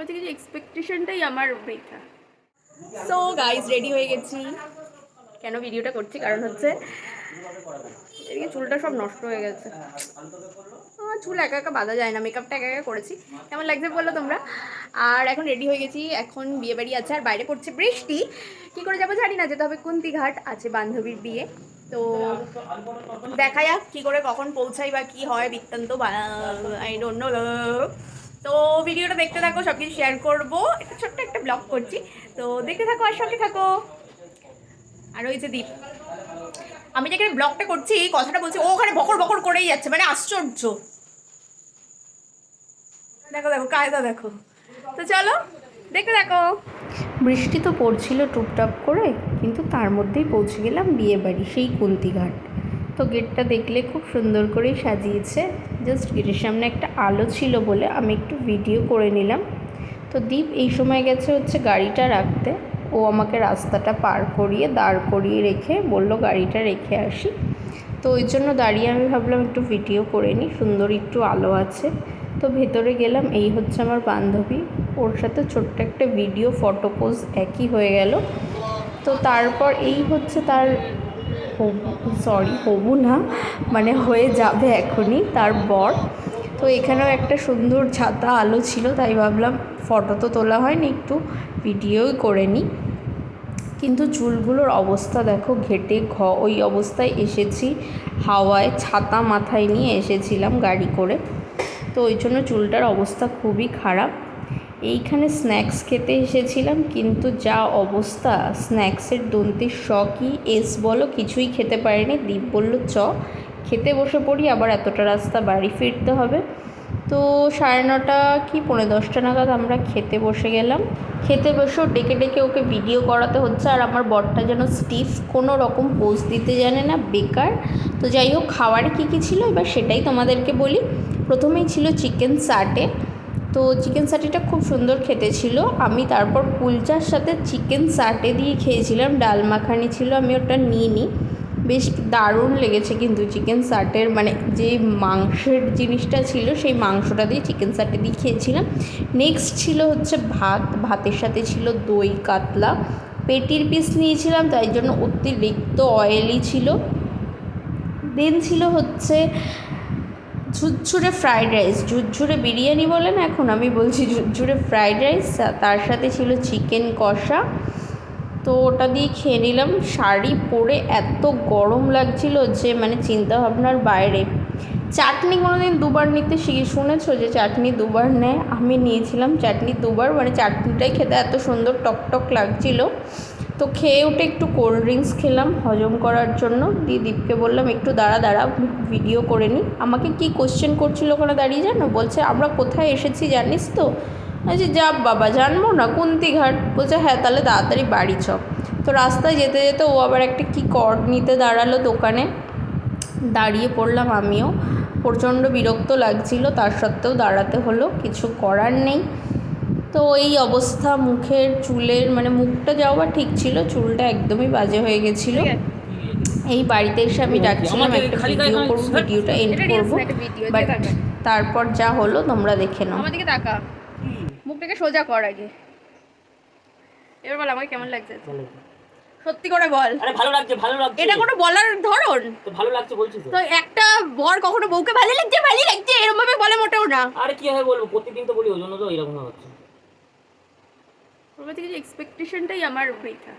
কাছে কিছু এক্সপেকটেশনটাই আমার বৃথা। সো গাইজ রেডি হয়ে গেছি। কেন ভিডিওটা করছি? কারণ হচ্ছে, এদিকে চুলটা সব নষ্ট হয়ে গেছে। চুল একা একা বাঁধা যায় না মেকআপটা একা একা করেছি। কেমন লাগছে বলল তোমরা? আর এখন রেডি হয়ে গেছি, এখন বিয়ে বাড়ি আছে, আর বাইরে পড়ছে বৃষ্টি। কি করে যাব জানি না, যেতে হবে কুন্তি ঘাট আছে বান্ধবীর বিয়ে। তো দেখা যাক কি করে কখন পৌঁছাই বা কি হয়, বৃত্তান্ত আই ডোন্ট নো তো ভিডিওটা দেখতে থাকো সব কিছু শেয়ার করব। একটা ছোট্ট একটা ব্লগ করছি। তো দেখতে থাকো আর সঙ্গে থাকো। আর ওই যে দীপ। আমি যেখানে ব্লগটা করছি, কথাটা বলছি, ও ওখানে বকর বকর করেই যাচ্ছে মানে আশ্চর্য। দেখো দেখো, কায়দা দেখো। তো চলো দেখে দেখো বৃষ্টি তো পড়ছিল টুপটাপ করে, কিন্তু তার মধ্যেই পৌঁছে গেলাম বিয়ে বাড়ি সেই কুন্তিঘাট। তো গেটটা দেখলে খুব সুন্দর করেই সাজিয়েছে। জাস্ট গেটের সামনে একটা আলো ছিল বলে আমি একটু ভিডিও করে নিলাম। তো দীপ এই সময় গেছে হচ্ছে গাড়িটা রাখতে। ও আমাকে রাস্তাটা পার করিয়ে, দাঁড় করিয়ে রেখে বলল, গাড়িটা রেখে আসি। তো ওই জন্য দাঁড়িয়ে আমি ভাবলাম একটু ভিডিও করে নিই, সুন্দর একটু আলো আছে। তো ভেতরে গেলাম, এই হচ্ছে আমার বান্ধবী। ওর সাথে ছোট্ট একটা ভিডিও ফটো পোজ একই হয়ে গেল। তো তারপর এই হচ্ছে তার সরি হবু না মানে হয়ে যাবে এখনই তার বর। তো এখানেও একটা সুন্দর ছাতা আলো ছিল, তাই ভাবলাম ফটো তো তোলা হয়নি, একটু ভিডিওই করে নিই। কিন্তু চুলগুলোর অবস্থা দেখো, ঘেটে ঘ, ওই অবস্থায় এসেছি। হাওয়ায় ছাতা মাথায় নিয়ে এসেছিলাম গাড়ি করে। তো ওই জন্য চুলটার অবস্থা খুবই খারাপ। এইখানে স্ন্যাক্স খেতে এসেছিলাম, কিন্তু যা অবস্থা স্ন্যাক্সের দন্তির শ কি এস বলো কিছুই খেতে পারিনি। দীপ বলল, চ, খেতে বসে পড়ি, আবার এতটা রাস্তা বাড়ি ফিরতে হবে। তো সাড়ে নটা কি, পৌনে দশটা নাগাদ আমরা খেতে বসে গেলাম। খেতে বসেও ডেকে ডেকে ওকে ভিডিও করাতে হচ্ছে, আর আমার বরটা যেন স্টিফ কোনো রকম পোজ দিতে জানে না, বেকার। তো যাই হোক, খাওয়ারে কী কী ছিল? এবার সেটাই তোমাদেরকে বলি। প্রথমেই ছিল চিকেন সাটে তো চিকেন সাটিটা খুব সুন্দর খেতে ছিল আমি তারপর কুলচার সাথে চিকেন সাটে দিয়ে খেয়েছিলাম। ডাল মাখানি ছিল, আমি ওটা নিয়ে নিই বেশ দারুণ লেগেছে কিন্তু চিকেন সাটের মানে যে মাংসের জিনিসটা ছিল, সেই মাংসটা দিয়ে চিকেন সাটে দিয়ে খেয়েছিলাম। নেক্সট ছিল হচ্ছে ভাত। ভাতের সাথে ছিল দই, কাতলা। পেটির পিস নিয়েছিলাম, তাই জন্য অতিরিক্ত অয়েলি ছিল। দেন ছিল হচ্ছে ঝুরঝুরে ফ্রাইড রাইস ঝুরঝুরে বিরিয়ানি বলে না এখন আমি বলছি ঝুরঝুরে ফ্রাইড রাইস তার সাথে ছিল চিকেন কষা। তো ওটা দিয়ে খেয়ে নিলাম। শাড়ি পরে এত গরম লাগছিল যে মানে চিন্তা ভাবনার বাইরে। চাটনি কোনোদিন দুবার নিতে শিখে শুনেছো যে চাটনি দুবার নেয়? আমি নিয়েছিলাম চাটনি দুবার মানে চাটনিটাই খেতে এত সুন্দর টকটক লাগছিল। তো খেয়ে উঠে একটু কোল্ড ড্রিঙ্কস খেলাম, হজম করার জন্য। দিয়ে দীপকে বললাম, একটু দাঁড়া দাঁড়া ভিডিও করে নিই আমাকে কি কোশ্চেন করছিল ওখানে দাঁড়িয়ে জানো? বলছে, আমরা কোথায় এসেছি জানিস তো? আচ্ছা যা বাবা, জানব না, কুন্তিঘাট। বলছে হ্যাঁ তাহলে তাড়াতাড়ি বাড়ি চ। তো রাস্তায় যেতে যেতে ও আবার একটা কি কর্ড নিতে দাঁড়াল দোকানে। দাঁড়িয়ে পড়লাম আমিও। প্রচণ্ড বিরক্ত লাগছিল, তার সত্ত্বেও দাঁড়াতে হলো, কিছু করার নেই। তো এই অবস্থা মুখের চুলের মানে মুখটা যাওয়া ঠিক ছিল চুলটা একদমই বাজে হয়ে গেছিল। এই বাড়িতে এসে আমি ডাকছিলাম একটা ভিডিও করব ভিডিওটা এন্ড করব। বাট তারপর যা হলো তোমরা দেখে নাও। আমার দিকে তাকা। মুখটাকে সোজা কর আগে। এবার বল আমাকে কেমন লাগছে? সত্যি করে বল। আরে ভালো লাগছে ভালো লাগছে। এটা কোনো বলার ধরন? তো ভালো লাগছে বলছি তো। তো একটা বর কখনো বউকে ভালো লাগছে ভালো লাগছে এরকম ভাবে বলে মোটেও না। আরে কি হবে বলব? প্রতিদিন তো বলি ওই জন্য তো এরকম হচ্ছে। ওর থেকে যে এক্সপেকটেশনটাই আমার বৃথা